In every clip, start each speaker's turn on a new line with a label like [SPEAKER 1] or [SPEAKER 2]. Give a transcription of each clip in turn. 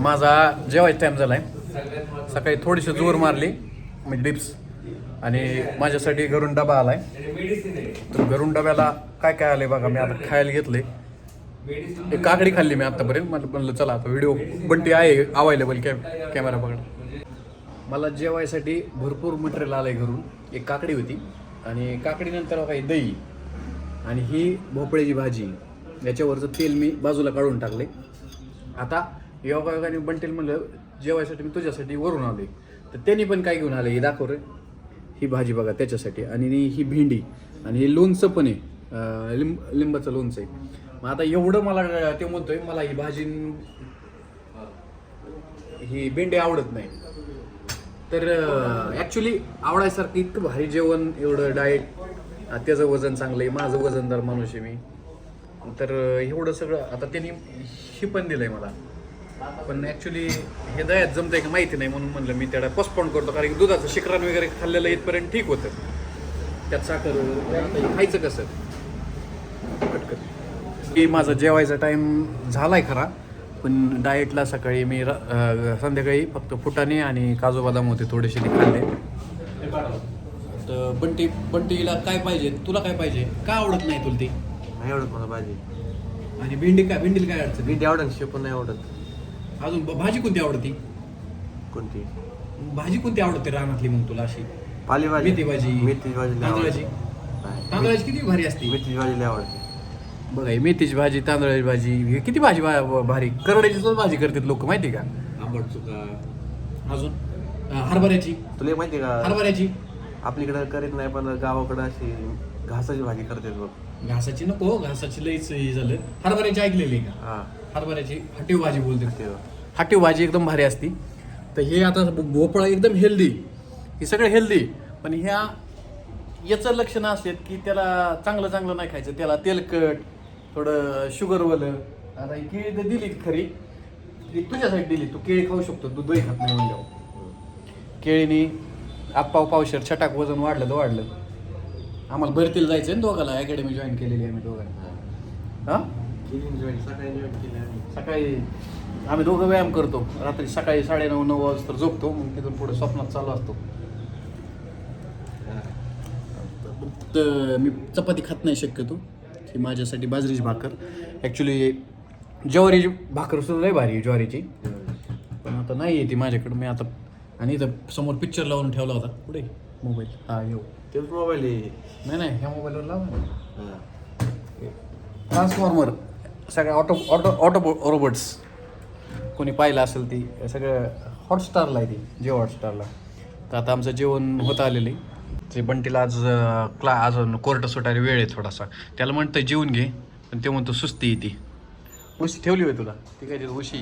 [SPEAKER 1] माझा जेवायचा टाईम झाला आहे सकाळी थोडीशी जोर मारली म्हणजे डिप्स आणि माझ्यासाठी घरून डबा आला आहे तर घरून डब्याला काय काय आले बघा मी आता खायला घेतले एक काकडी खाल्ली मी आत्तापर्यंत मला म्हणलं चला आता व्हिडिओ बंटी आहे अवेलेबल कॅम कॅमेरा पकड. मला जेवायसाठी भरपूर मटेरियल आलं आहे घरून. एक काकडी होती. आणि काकडीनंतर काही दही. आणि ही भोपळ्याची भाजी. याच्यावरचं तेल मी बाजूला काढून टाकले आता योगायोगाने बंटेल म्हणलं जेवायसाठी मी तुझ्यासाठी वरून आले तर त्यांनी पण काय घेऊन आले हे दाखव रे. ही भाजी बघा त्याच्यासाठी. आणि ही भेंडी. आणि हे लोणचं पण आहे. लिंब लिंबाचं लोणचं आहे. मग आता एवढं मला ते म्हणतोय मला ही भाजी ही भेंडी आवडत नाही. तर ॲक्च्युली आवडायसारखं इतकं भारी जेवण एवढं डाएट त्याचं वजन चांगलं आहे. माझं वजनदार माणूस आहे मी. तर एवढं सगळं आता त्यांनी ही पण दिलं आहे मला. पण ॲक्च्युली हे दयात जमतंय का माहिती नाही म्हणून म्हणलं मी त्याला पोस्टपोन करतो कारण की दुधाचं शिकरण वगैरे खाल्लेलं इथपर्यंत ठीक होतं. त्यात साखर खायचं कसं? पटकन. की माझा जेवायचा टाईम झालाय खरा पण डाएटला सकाळी मी संध्याकाळी फक्त फुटाणे आणि काजू बदाम होते थोडेसे ते खाल्ले. तर बंटी बंटीला काय पाहिजे? तुला काय पाहिजे? का आवडत नाही तुला ती?
[SPEAKER 2] नाही आवडत मला भाजी.
[SPEAKER 1] आणि भेंडी काय भेंडीला काय अडचण?
[SPEAKER 2] भेंडी आवडत शेपून नाही आवडत.
[SPEAKER 1] अजून ब- भाजी कोणती आवडती?
[SPEAKER 2] कोणती?
[SPEAKER 1] भाजी कोणती आवडते रानातली मग तुला अशी?
[SPEAKER 2] पालेभाजी.
[SPEAKER 1] मेथी भाजी
[SPEAKER 2] मेथी भाजी लय
[SPEAKER 1] तांदळाची?
[SPEAKER 2] आवडते. नाही.
[SPEAKER 1] तांदळाची किती भारी असती?
[SPEAKER 2] मेथीची भाजी लय आवडते.
[SPEAKER 1] बघा ही मेथीची भाजी तांदळाची भाजी हे किती भाजी भा- भारी? करड्याची सुद्धा भाजी करतात लोक माहिती का? आंबट चुका. अजून? अं, हरभऱ्याची.
[SPEAKER 2] तुला एक माहिती का?
[SPEAKER 1] हरभऱ्याची.
[SPEAKER 2] आपलीकडे करीत नाही पण गावाकडे अशी घासाची भाजी करतात बघ.
[SPEAKER 1] घासाची नको घासाची लईच हे झालं. हरभऱ्याची ऐकलेली का?
[SPEAKER 2] हा.
[SPEAKER 1] हरभऱ्याची हटीव भाजी बोलते हटीव. भाजी एकदम भारी असती. तर हे आता भोपळा एकदम हेल्दी हे सगळं हेल्दी पण ह्या याचं लक्षणं असतात की त्याला चांगलं चांगलं नाही खायचं. त्याला तेलकट थोडं शुगरवालं आता ही केळी तर दिली खरी. ती तुझ्यासाठी दिली तू केळी खाऊ शकतो. तू दही खात नाही म्हणल्यावर. केळीने आप्पाव पावशर छटाक वजन वाढलं तर वाढलं. आम्हाला भरतीला जायचं आहे ना दोघाला. अकॅडमी जॉईन केलेली आहे आम्ही दोघांना. हां?
[SPEAKER 2] सकाळी केली आम्ही.
[SPEAKER 1] सकाळी आम्ही दोघं व्यायाम करतो. रात्री सकाळी साडेनऊ नऊ वाजता झोपतो. मग तिथून पुढे स्वप्नात चालू असतो. तर मी चपाती खात नाही शक्यतो. ही माझ्यासाठी बाजरीची भाकर. ॲक्च्युली ज्वारीची भाकर सुद्धा लय भारी आहे ज्वारीची. पण आता नाही आहे ती माझ्याकडं. मी आता आणि इथं समोर पिक्चर लावून ठेवला होता. कुठे? मोबाईल हा येऊ.
[SPEAKER 2] तेच मोबाईल आहे.
[SPEAKER 1] नाही नाही ह्या मोबाईलवर लावा. ट्रान्सफॉर्मर सगळ्या ऑटो ऑटो ऑटो रोबोट्स कोणी पाहिलं असेल ती सगळं हॉटस्टारला आहे ती जिओ हॉटस्टारला तर आता आमचं जेवण होतं आलेलं आहे. ते बंटीला आज क्ला अजून कोर्ट सुटायला वेळ आहे थोडासा. त्याला म्हणतं जेवून घे. पण ते म्हणतो सुस्ती येते उशी ठेवली होय तुला? ती काय ते उशी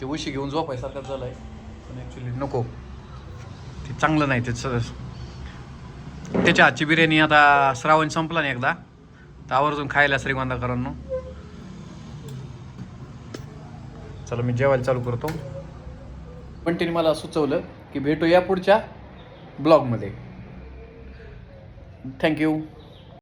[SPEAKER 1] ते उशी घेऊन झोपायसारखं झालं आहे पण ॲक्च्युली नको. ते चांगलं नाही त्याचं त्याच्या हातची बिर्याणी आता श्रावण संपला नाही एकदा. तर आवर्जून खायला श्रीगोंदाकरांनो चला मी जेवायला चालू करतो. पण तिने मला सुचवलं की भेटूया पुढच्या ब्लॉगमध्ये. थँक्यू